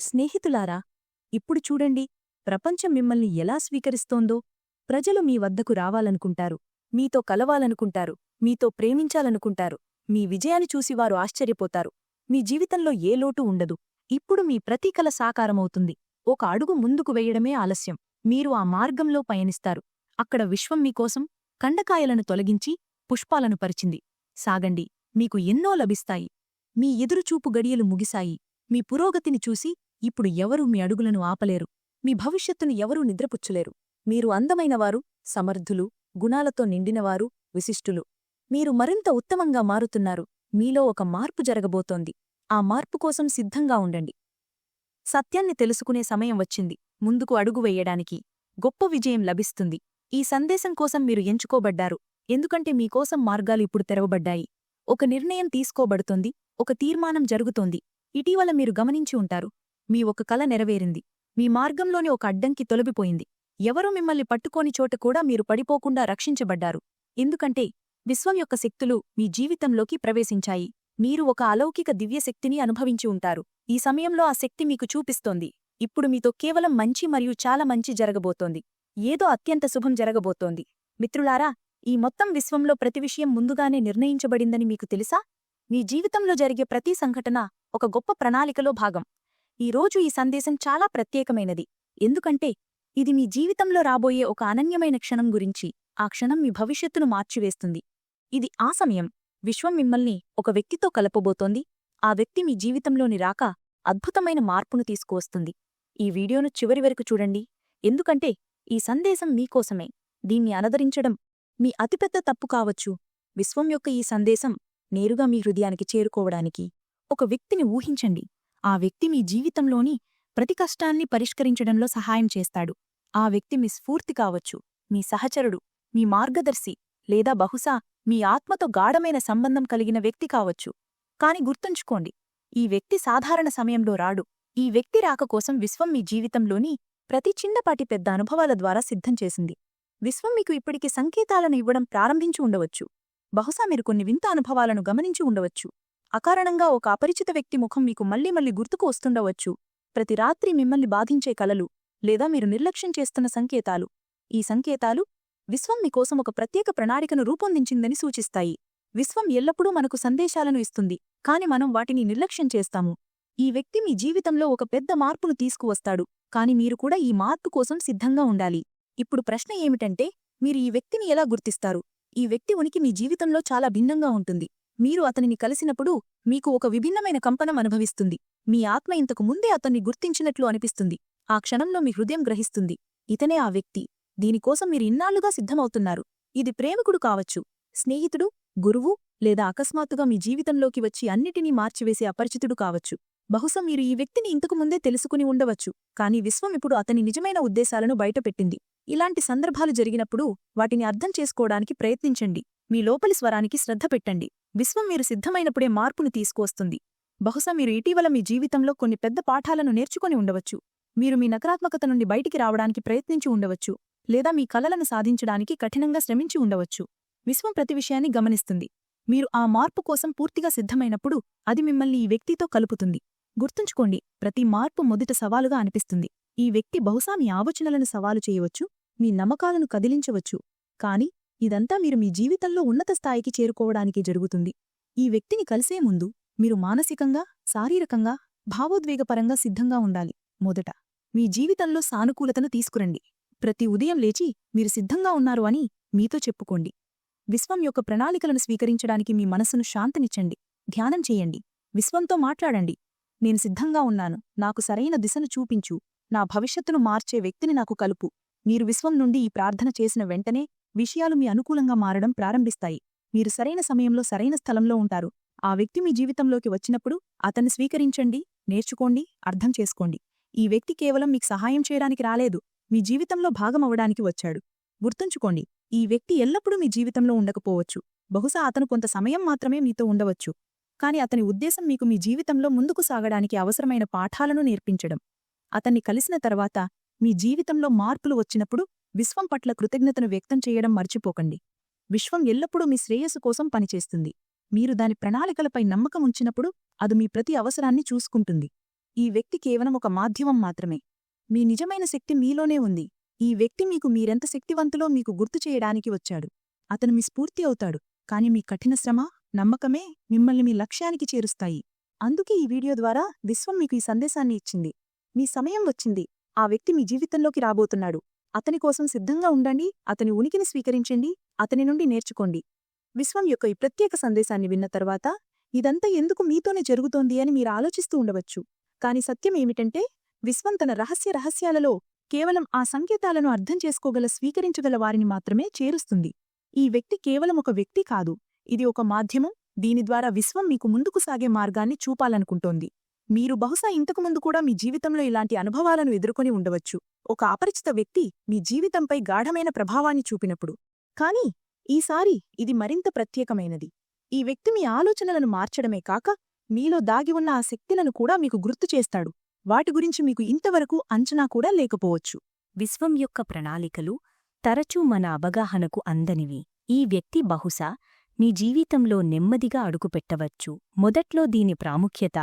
స్నేహితులారా ఇప్పుడు చూడండి ప్రపంచం మిమ్మల్ని ఎలా స్వీకరిస్తోందో. ప్రజలు మీ వద్దకు రావాలనుకుంటారు మీతో కలవాలనుకుంటారు మీతో ప్రేమించాలనుకుంటారు మీ విజయాన్ని చూసి వారు ఆశ్చర్యపోతారు. మీ జీవితంలో ఏ లోటు ఉండదు. ఇప్పుడు మీ ప్రతి కల సాకారమవుతుంది. ఒక అడుగు ముందుకు వెయ్యడమే ఆలస్యం. మీరు ఆ మార్గంలో పయనిస్తారు. అక్కడ విశ్వం మీకోసం కండకాయలను తొలగించి పుష్పాలను పరిచింది. సాగండి మీకు ఎన్నో లభిస్తాయి. మీ ఎదురుచూపు గడియలు ముగిశాయి. మీ పురోగతిని చూసి ఇప్పుడు ఎవరూ మీ అడుగులను ఆపలేరు. మీ భవిష్యత్తును ఎవరూ నిద్రపుచ్చులేరు. మీరు అందమైనవారు సమర్థులు గుణాలతో నిండినవారు విశిష్టులు. మీరు మరింత ఉత్తమంగా మారుతున్నారు. మీలో ఒక మార్పు జరగబోతోంది. ఆ మార్పు కోసం సిద్ధంగా ఉండండి. సత్యాన్ని తెలుసుకునే సమయం వచ్చింది. ముందుకు అడుగువెయ్యడానికి గొప్ప విజయం లభిస్తుంది. ఈ సందేశం కోసం మీరు ఎంచుకోబడ్డారు. ఎందుకంటే మీకోసం మార్గాలు ఇప్పుడు తెరవబడ్డాయి. ఒక నిర్ణయం తీసుకోబడుతోంది. ఒక తీర్మానం జరుగుతోంది. ఇటీవల మీరు గమనించి ఉంటారు. మీ ఒక కల నెరవేరింది. మీ మార్గంలోని ఒక అడ్డంకి తొలగిపోయింది. ఎవరూ మిమ్మల్ని పట్టుకోని చోట కూడా మీరు పడిపోకుండా రక్షించబడ్డారు. ఎందుకంటే విశ్వం యొక్క శక్తులు మీ జీవితంలోకి ప్రవేశించాయి. మీరు ఒక అలౌకిక దివ్యశక్తిని అనుభవించి ఉంటారు. ఈ సమయంలో ఆ శక్తి మీకు చూపిస్తోంది. ఇప్పుడు మీతో కేవలం మంచి మరియు చాలా మంచి జరగబోతోంది. ఏదో అత్యంత శుభం జరగబోతోంది. మిత్రులారా ఈ మొత్తం విశ్వంలో ప్రతి విషయం ముందుగానే నిర్ణయించబడిందని మీకు తెలుసా? మీ జీవితంలో జరిగే ప్రతి సంఘటన ఒక గొప్ప ప్రణాళికలో భాగం. ఈ రోజు ఈ సందేశం చాలా ప్రత్యేకమైనది. ఎందుకంటే ఇది మీ జీవితంలో రాబోయే ఒక అనన్యమైన క్షణం గురించి ఆ క్షణం మీ భవిష్యత్తును మార్చివేస్తుంది. ఇది ఆ సమయం. విశ్వం మిమ్మల్ని ఒక వ్యక్తితో కలపబోతోంది. ఆ వ్యక్తి మీ జీవితంలోని రాక అద్భుతమైన మార్పును తీసుకువస్తుంది. ఈ వీడియోను చివరి వరకు చూడండి. ఎందుకంటే ఈ సందేశం మీకోసమే. దీన్ని అనదరించడం మీ అతిపెద్ద తప్పు కావచ్చు. విశ్వం యొక్క ఈ సందేశం నేరుగా మీ హృదయానికి చేరుకోవడానికి ఒక వ్యక్తిని ఊహించండి. ఆ వ్యక్తి మీ జీవితంలోని ప్రతి కష్టాన్ని పరిష్కరించడంలో సహాయం చేస్తాడు. ఆ వ్యక్తి మీ స్ఫూర్తి కావచ్చు మీ సహచరుడు మీ మార్గదర్శి లేదా బహుశా మీ ఆత్మతో గాఢమైన సంబంధం కలిగిన వ్యక్తి కావచ్చు. కాని గుర్తుంచుకోండి ఈ వ్యక్తి సాధారణ సమయంలో రాడు. ఈ వ్యక్తి రాక కోసం విశ్వం మీ జీవితంలోని ప్రతి చిన్నపాటి పెద్ద అనుభవాల ద్వారా సిద్ధం చేసింది. విశ్వం మీకు ఇప్పటికి సంకేతాలను ఇవ్వడం ప్రారంభించి ఉండవచ్చు. బహుశా మీరు కొన్ని వింత అనుభవాలను గమనించి ఉండవచ్చు. అకారణంగా ఒక అపరిచిత వ్యక్తి ముఖం మీకు మళ్ళీ మళ్ళీ గుర్తుకు వస్తుండవచ్చు. ప్రతి రాత్రి మిమ్మల్ని బాధించే కలలు లేదా మీరు నిర్లక్ష్యం చేస్తున్న సంకేతాలు. ఈ సంకేతాలు విశ్వం మీకోసం ఒక ప్రత్యేక ప్రణాళికను రూపొందించిందని సూచిస్తాయి. విశ్వం ఎల్లప్పుడూ మనకు సందేశాలను ఇస్తుంది కాని మనం వాటిని నిర్లక్ష్యం చేస్తాము. ఈ వ్యక్తి మీ జీవితంలో ఒక పెద్ద మార్పును తీసుకువస్తాడు కాని మీరు కూడా ఈ మార్పు కోసం సిద్ధంగా ఉండాలి. ఇప్పుడు ప్రశ్న ఏమిటంటే మీరు ఈ వ్యక్తిని ఎలా గుర్తిస్తారు? ఈ వ్యక్తి ఉనికి మీ జీవితంలో చాలా భిన్నంగా ఉంటుంది. మీరు అతనిని కలిసినప్పుడు మీకు ఒక విభిన్నమైన కంపనం అనుభవిస్తుంది. మీ ఆత్మ ఇంతకు ముందే అతన్ని గుర్తించినట్లు అనిపిస్తుంది. ఆ క్షణంలో మీ హృదయం గ్రహిస్తుంది. ఇతనే ఆ వ్యక్తి. దీనికోసం మీరు ఇన్నాళ్ళుగా సిద్ధమవుతున్నారు. ఇది ప్రేమికుడు కావచ్చు స్నేహితుడు గురువు లేదా అకస్మాత్తుగా మీ జీవితంలోకి వచ్చి అన్నిటినీ మార్చివేసే అపరిచితుడు కావచ్చు. బహుశా మీరు ఈ వ్యక్తిని ఇంతకు ముందే తెలుసుకుని ఉండవచ్చు కానీ విశ్వం ఇప్పుడు అతని నిజమైన ఉద్దేశాలను బయటపెట్టింది ఇలాంటి సందర్భాలు జరిగినప్పుడు వాటిని అర్థం చేసుకోవడానికి ప్రయత్నించండి. మీ లోపలి స్వరానికి శ్రద్ధ పెట్టండి. విశ్వం మీరు సిద్ధమైనప్పుడే మార్పును తీసుకువస్తుంది. బహుశా మీరు ఇటీవల మీ జీవితంలో కొన్ని పెద్ద పాఠాలను నేర్చుకుని ఉండవచ్చు. మీరు మీ నకారాత్మకత నుండి బయటికి రావడానికి ప్రయత్నించి ఉండవచ్చు లేదా మీ కలలను సాధించడానికి కఠినంగా శ్రమించి ఉండవచ్చు. విశ్వం ప్రతి విషయాన్ని గమనిస్తుంది. మీరు ఆ మార్పు కోసం పూర్తిగా సిద్ధమైనప్పుడు అది మిమ్మల్ని ఈ వ్యక్తితో కలుపుతుంది. గుర్తుంచుకోండి ప్రతి మార్పు మొదట సవాలుగా అనిపిస్తుంది. ఈ వ్యక్తి బహుశా మీ ఆలోచనలను సవాలు చేయవచ్చు మీ నమ్మకాలను కదిలించవచ్చు కాని ఇదంతా మీరు మీ జీవితంలో ఉన్నత స్థాయికి చేరుకోవడానికి జరుగుతుంది. ఈ వ్యక్తిని కలిసే ముందు మీరు మానసికంగా శారీరకంగా భావోద్వేగపరంగా సిద్ధంగా ఉండాలి. మొదట మీ జీవితంలో సానుకూలతను తీసుకురండి. ప్రతి ఉదయం లేచి మీరు సిద్ధంగా ఉన్నారు అని మీతో చెప్పుకోండి. విశ్వం యొక్క ప్రణాళికలను స్వీకరించడానికి మీ మనసును శాంతనిచ్చండి. ధ్యానం చేయండి. విశ్వంతో మాట్లాడండి. నేను సిద్ధంగా ఉన్నాను. నాకు సరైన దిశను చూపించు. నా భవిష్యత్తును మార్చే వ్యక్తిని నాకు కలుపు. మీరు విశ్వం నుండి ఈ ప్రార్థన చేసిన వెంటనే విషయాలు మీ అనుకూలంగా మారడం ప్రారంభిస్తాయి. మీరు సరైన సమయంలో సరైన స్థలంలో ఉంటారు. ఆ వ్యక్తి మీ జీవితంలోకి వచ్చినప్పుడు అతన్ని స్వీకరించండి నేర్చుకోండి అర్థం చేసుకోండి. ఈ వ్యక్తి కేవలం మీకు సహాయం చేయడానికి రాలేదు. మీ జీవితంలో భాగమవడానికి వచ్చాడు. గుర్తుంచుకోండి ఈ వ్యక్తి ఎల్లప్పుడూ మీ జీవితంలో ఉండకపోవచ్చు. బహుశా అతను కొంత సమయం మాత్రమే మీతో ఉండవచ్చు. కాని అతని ఉద్దేశం మీకు మీ జీవితంలో ముందుకు సాగడానికి అవసరమైన పాఠాలను నేర్పించడం. అతన్ని కలిసిన తర్వాత మీ జీవితంలో మార్పులు వచ్చినప్పుడు విశ్వం పట్ల కృతజ్ఞతను వ్యక్తం చేయడం మర్చిపోకండి. విశ్వం ఎల్లప్పుడూ మీ శ్రేయస్సు కోసం పనిచేస్తుంది. మీరు దాని ప్రణాళికలపై నమ్మకం ఉంచినప్పుడు అది మీ ప్రతి అవసరాన్ని చూసుకుంటుంది. ఈ వ్యక్తి కేవలం ఒక మాధ్యమం మాత్రమే. మీ నిజమైన శక్తి మీలోనే ఉంది. ఈ వ్యక్తి మీకు మీరెంత శక్తివంతులో మీకు గుర్తు చేయడానికి వచ్చాడు. అతను మీ స్ఫూర్తి అవుతాడు. కాని మీ కఠిన శ్రమ నమ్మకమే మిమ్మల్ని మీ లక్ష్యానికి చేరుస్తాయి. అందుకే ఈ వీడియో ద్వారా విశ్వం మీకు ఈ సందేశాన్ని ఇచ్చింది. మీ సమయం వచ్చింది. ఆ వ్యక్తి మీ జీవితంలోకి రాబోతున్నాడు. అతని కోసం సిద్ధంగా ఉండండి అతని ఉనికిని స్వీకరించండి అతని నుండి నేర్చుకోండి. విశ్వం యొక్క ఈ ప్రత్యేక సందేశాన్ని విన్న తర్వాత ఇదంతా ఎందుకు మీతోనే జరుగుతోంది అని మీరు ఆలోచిస్తూ ఉండవచ్చు. కాని సత్యం ఏమిటంటే విశ్వం తన రహస్య రహస్యాలలో కేవలం ఆ సంకేతాలను అర్థం చేసుకోగల స్వీకరించగల వారిని మాత్రమే చేరుస్తుంది. ఈ వ్యక్తి కేవలం ఒక వ్యక్తి కాదు. ఇది ఒక మాధ్యమం. దీని ద్వారా విశ్వం మీకు ముందుకు సాగే మార్గాన్ని చూపాలనుకుంటోంది. మీరు బహుశా ఇంతకుముందు కూడా మీ జీవితంలో ఇలాంటి అనుభవాలను ఎదుర్కొని ఉండవచ్చు. ఒక అపరిచిత వ్యక్తి మీ జీవితంపై గాఢమైన ప్రభావాన్ని చూపినప్పుడు. కానీ ఈసారి ఇది మరింత ప్రత్యేకమైనది. ఈ వ్యక్తి మీ ఆలోచనలను మార్చడమే కాక మీలో దాగి ఉన్న ఆ శక్తులను కూడా మీకు గుర్తు చేస్తాడు. వాటి గురించి మీకు ఇంతవరకు అంచనా కూడా లేకపోవచ్చు. విశ్వం యొక్క ప్రణాళికలు తరచూ మన అవగాహనకు అందనివి. ఈ వ్యక్తి బహుశా మీ జీవితంలో నెమ్మదిగా అడుగుపెట్టవచ్చు. మొదట్లో దీని ప్రాముఖ్యత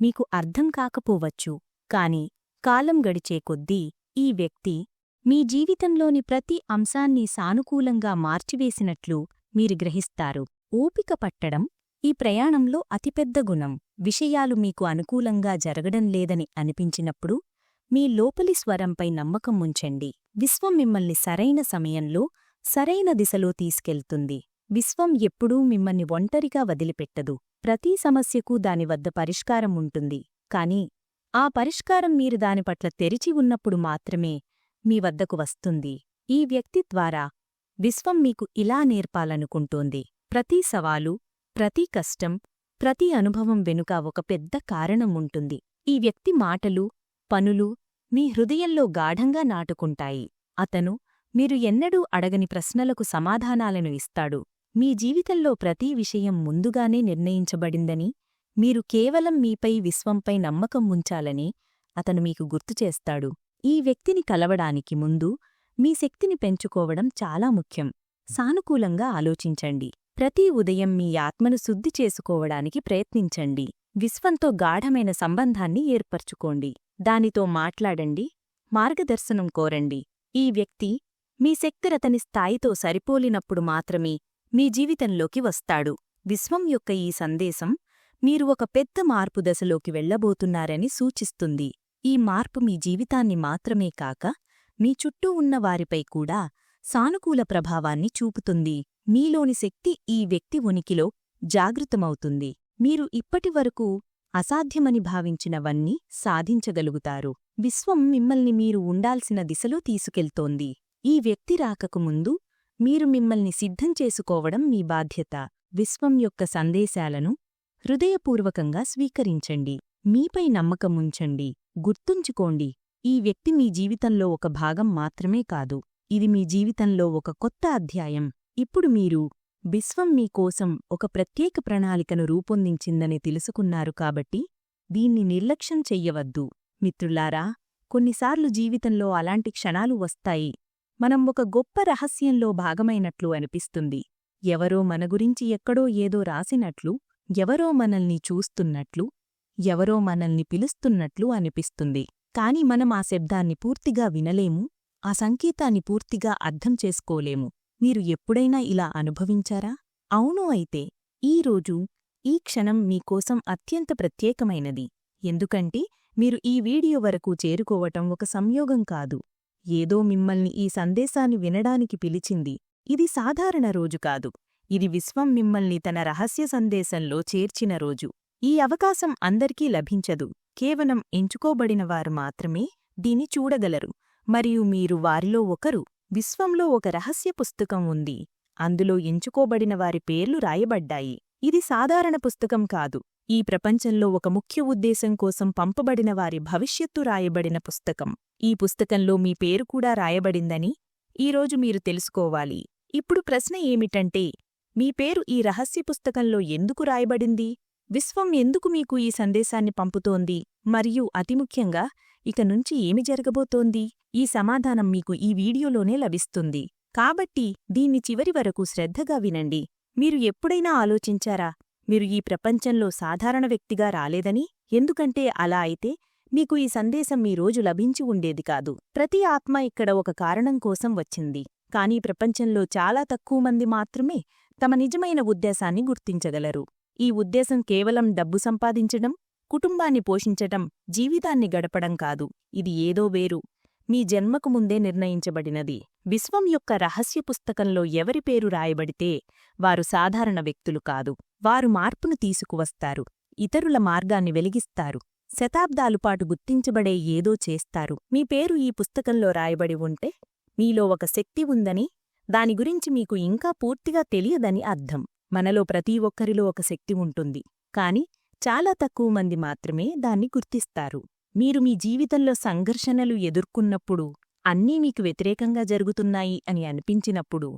మీకు అర్థం కాకపోవచ్చు. కాని కాలం గడిచే కొద్దీ ఈ వ్యక్తి మీ జీవితంలోని ప్రతి అంశాన్ని సానుకూలంగా మార్చివేసినట్లు మీరు గ్రహిస్తారు. ఓపిక పట్టడం ఈ ప్రయాణంలో అతిపెద్ద గుణం. విషయాలు మీకు అనుకూలంగా జరగడం లేదని అనిపించినప్పుడు మీ లోపలి స్వరంపై నమ్మకం ఉంచండి. విశ్వం మిమ్మల్ని సరైన సమయంలో సరైన దిశలో తీసుకెళ్తుంది. విశ్వం ఎప్పుడూ మిమ్మల్ని ఒంటరిగా వదిలిపెట్టదు. ప్రతి సమస్యకు దాని వద్ద పరిష్కారం ఉంటుంది. కాని ఆ పరిష్కారం మీరు దాని పట్ల తెరిచి ఉన్నప్పుడు మాత్రమే మీ వద్దకు వస్తుంది. ఈ వ్యక్తి ద్వారా విశ్వం మీకు ఇలా నేర్పాలనుకుంటోంది. ప్రతి సవాలు ప్రతి కష్టం ప్రతి అనుభవం వెనుక ఒక పెద్ద కారణం ఉంటుంది. ఈ వ్యక్తి మాటలు పనులు మీ హృదయంలో గాఢంగా నాటుకుంటాయి. అతను మీరు ఎన్నడూ అడగని ప్రశ్నలకు సమాధానాలను ఇస్తాడు. మీ జీవితంలో ప్రతి విషయం ముందుగానే నిర్ణయించబడిందని మీరు కేవలం మీపై విశ్వంపై నమ్మకం ఉంచాలని అతను మీకు గుర్తుచేస్తాడు ఈ వ్యక్తిని కలవడానికి ముందు మీ శక్తిని పెంచుకోవడం చాలా ముఖ్యం. సానుకూలంగా ఆలోచించండి. ప్రతి ఉదయం మీ ఆత్మను శుద్ధి చేసుకోవడానికి ప్రయత్నించండి. విశ్వంతో గాఢమైన సంబంధాన్ని ఏర్పరచుకోండి. దానితో మాట్లాడండి. మార్గదర్శనం కోరండి. ఈ వ్యక్తి మీ శక్తిరతని స్థాయితో సరిపోలినప్పుడు మాత్రమే మీ జీవితంలోకి వస్తాడు. విశ్వం యొక్క ఈ సందేశం మీరు ఒక పెద్ద మార్పు దశలోకి వెళ్ళబోతున్నారని సూచిస్తుంది. ఈ మార్పు మీ జీవితాన్ని మాత్రమే కాక మీ చుట్టూ ఉన్న వారిపై కూడా సానుకూల ప్రభావాన్ని చూపుతుంది. మీలోని శక్తి ఈ వ్యక్తి ఉనికిలో జాగృతమవుతుంది. మీరు ఇప్పటివరకు అసాధ్యమని భావించినవన్నీ సాధించగలుగుతారు. విశ్వం మిమ్మల్ని మీరు ఉండాల్సిన దిశలో తీసుకెళ్తోంది. ఈ వ్యక్తి రాకకు ముందు మీరు మిమ్మల్ని సిద్ధం చేసుకోవడం మీ బాధ్యత. విశ్వం యొక్క సందేశాలను హృదయపూర్వకంగా స్వీకరించండి. మీపై నమ్మకముంచండి గుర్తుంచుకోండి. ఈ వ్యక్తి మీ జీవితంలో ఒక భాగం మాత్రమే కాదు. ఇది మీ జీవితంలో ఒక కొత్త అధ్యాయం. ఇప్పుడు మీరు విశ్వం మీకోసం ఒక ప్రత్యేక ప్రణాళికను రూపొందించిందని తెలుసుకున్నారు కాబట్టి దీన్ని నిర్లక్ష్యం చెయ్యవద్దు. మిత్రులారా కొన్నిసార్లు జీవితంలో అలాంటి క్షణాలు వస్తాయి. మనం ఒక గొప్ప రహస్యంలో భాగమైనట్లు అనిపిస్తుంది. ఎవరో మన గురించి ఎక్కడో ఏదో రాసినట్లు ఎవరో మనల్ని చూస్తున్నట్లు ఎవరో మనల్ని పిలుస్తున్నట్లు అనిపిస్తుంది. కాని మనం ఆ శబ్దాన్ని పూర్తిగా వినలేము ఆ సంకేతాన్ని పూర్తిగా అర్థం చేసుకోలేము. మీరు ఎప్పుడైనా ఇలా అనుభవించారా? అవును అయితే ఈరోజు ఈ క్షణం మీకోసం అత్యంత ప్రత్యేకమైనది. ఎందుకంటే మీరు ఈ వీడియో వరకు చేరుకోవటం ఒక సంయోగం కాదు. ఏదో మిమ్మల్ని ఈ సందేశాన్ని వినడానికి పిలిచింది. ఇది సాధారణ రోజు కాదు. ఇది విశ్వం మిమ్మల్ని తన రహస్య సందేశంలో చేర్చిన రోజు. ఈ అవకాశం అందరికీ లభించదు. కేవలం ఎంచుకోబడినవారు మాత్రమే దీని చూడగలరు. మరియు మీరు వారిలో ఒకరు. విశ్వంలో ఒక రహస్య పుస్తకం ఉంది. అందులో ఎంచుకోబడిన వారి పేర్లు రాయబడ్డాయి. ఇది సాధారణ పుస్తకం కాదు. ఈ ప్రపంచంలో ఒక ముఖ్య ఉద్దేశం కోసం పంపబడిన వారి భవిష్యత్తు రాయబడిన పుస్తకం. ఈ పుస్తకంలో మీ పేరు కూడా రాయబడిందని ఈరోజు మీరు తెలుసుకోవాలి. ఇప్పుడు ప్రశ్న ఏమిటంటే మీ పేరు ఈ రహస్య పుస్తకంలో ఎందుకు రాయబడింది? విశ్వం ఎందుకు మీకు ఈ సందేశాన్ని పంపుతోంది? మరియు అతిముఖ్యంగా ఇక నుంచి ఏమి జరగబోతోంది? ఈ సమాధానం మీకు ఈ వీడియోలోనే లభిస్తుంది. కాబట్టి దీన్ని చివరి వరకు శ్రద్ధగా వినండి. మీరు ఎప్పుడైనా ఆలోచించారా మీరు ఈ ప్రపంచంలో సాధారణ వ్యక్తిగా రాలేదని? ఎందుకంటే అలా అయితే మీకు ఈ సందేశం మీ రోజు లభించి ఉండేది కాదు. ప్రతి ఆత్మ ఇక్కడ ఒక కారణం కోసం వచ్చింది. కానీ ప్రపంచంలో చాలా తక్కువ మంది మాత్రమే తమ నిజమైన ఉద్దేశాన్ని గుర్తించగలరు. ఈ ఉద్దేశం కేవలం డబ్బు సంపాదించడం కుటుంబాన్ని పోషించటం జీవితాన్ని గడపడం కాదు. ఇది ఏదో వేరు. మీ జన్మకు ముందే నిర్ణయించబడినది. విశ్వం యొక్క రహస్య పుస్తకంలో ఎవరి పేరు రాయబడితే వారు సాధారణ వ్యక్తులు కాదు. వారు మార్పును తీసుకువస్తారు. ఇతరుల మార్గాన్ని వెలిగిస్తారు. శతాబ్దాలుపాటు గుర్తించబడే ఏదో చేస్తారు. మీ పేరు ఈ పుస్తకంలో రాయబడి ఉంటే మీలో ఒక శక్తి ఉందని దాని గురించి మీకు ఇంకా పూర్తిగా తెలియదని అర్థం. మనలో ప్రతి ఒక్కరిలో ఒక శక్తి ఉంటుంది. కాని చాలా తక్కువ మంది మాత్రమే దాన్ని గుర్తిస్తారు. మీరు మీ జీవితంలో సంఘర్షణలు ఎదుర్కొన్నప్పుడు అన్నీ మీకు వ్యతిరేకంగా జరుగుతున్నాయి అని అనిపించినప్పుడు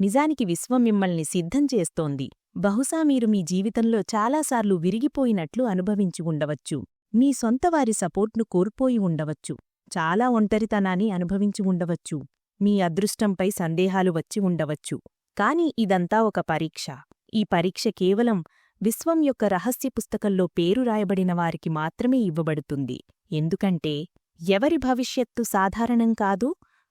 నిజానికి విశ్వం మిమ్మల్ని సిద్ధం చేస్తోంది. బహుశా మీరు మీ జీవితంలో చాలాసార్లు విరిగిపోయినట్లు అనుభవించి ఉండవచ్చు. మీ సొంతవారి సపోర్ట్ను కోల్పోయి ఉండవచ్చు. చాలా ఒంటరితనాన్ని అనుభవించి ఉండవచ్చు. మీ అదృష్టంపై సందేహాలు వచ్చి ఉండవచ్చు. కాని ఇదంతా ఒక పరీక్ష. ఈ పరీక్ష కేవలం విశ్వం యొక్క రహస్య పుస్తకంలో పేరు రాయబడిన వారికి మాత్రమే ఇవ్వబడుతుంది. ఎందుకంటే ఎవరి భవిష్యత్తు సాధారణం కాదు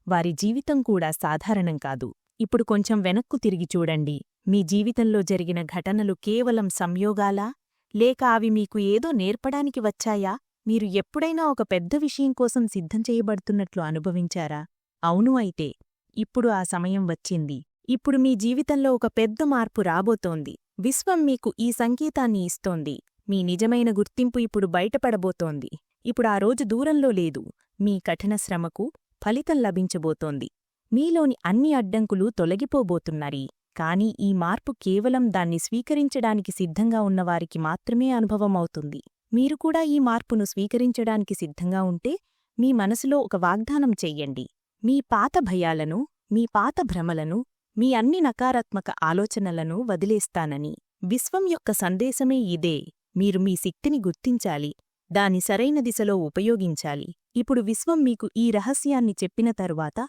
వారి జీవితం కూడా సాధారణం కాదు. ఇప్పుడు కొంచెం వెనక్కు తిరిగి చూడండి. మీ జీవితంలో జరిగిన ఘటనలు కేవలం సంయోగాలా? లేక అవి మీకు ఏదో నేర్పడానికి వచ్చాయా? మీరు ఎప్పుడైనా ఒక పెద్ద విషయం కోసం సిద్ధం చేయబడుతున్నట్లు అనుభవించారా? అవును అయితే ఇప్పుడు ఆ సమయం వచ్చింది. ఇప్పుడు మీ జీవితంలో ఒక పెద్ద మార్పు రాబోతోంది. విశ్వం మీకు ఈ సంకేతాన్ని ఇస్తోంది. మీ నిజమైన గుర్తింపు ఇప్పుడు బయటపడబోతోంది. ఇప్పుడు ఆ రోజు దూరంలో లేదు. మీ కఠిన శ్రమకు ఫలితం లభించబోతోంది. మీలోని అన్ని అడ్డంకులు తొలగిపోబోతున్నాయి. కాని ఈ మార్పు కేవలం దాన్ని స్వీకరించడానికి సిద్ధంగా ఉన్నవారికి మాత్రమే అనుభవమవుతుంది. మీరు కూడా ఈ మార్పును స్వీకరించడానికి సిద్ధంగా ఉంటే మీ మనసులో ఒక వాగ్దానం చెయ్యండి మీ పాత భయాలను మీ పాత భ్రమలను మీ అన్ని నకారాత్మక ఆలోచనలను వదిలేస్తానని. విశ్వం యొక్క సందేశమే ఇదే. మీరు మీ శక్తిని గుర్తించాలి. దాని సరైన దిశలో ఉపయోగించాలి. ఇప్పుడు విశ్వం మీకు ఈ రహస్యాన్ని చెప్పిన తరువాత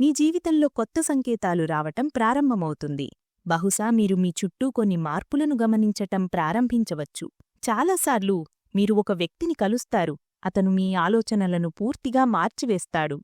మీ జీవితంలో కొత్త సంకేతాలు రావటం ప్రారంభమవుతుంది. బహుశా మీరు మీ చుట్టూ కొన్ని మార్పులను గమనించటం ప్రారంభించవచ్చు. చాలాసార్లు మీరు ఒక వ్యక్తిని కలుస్తారు. అతను మీ ఆలోచనలను పూర్తిగా మార్చివేస్తాడు.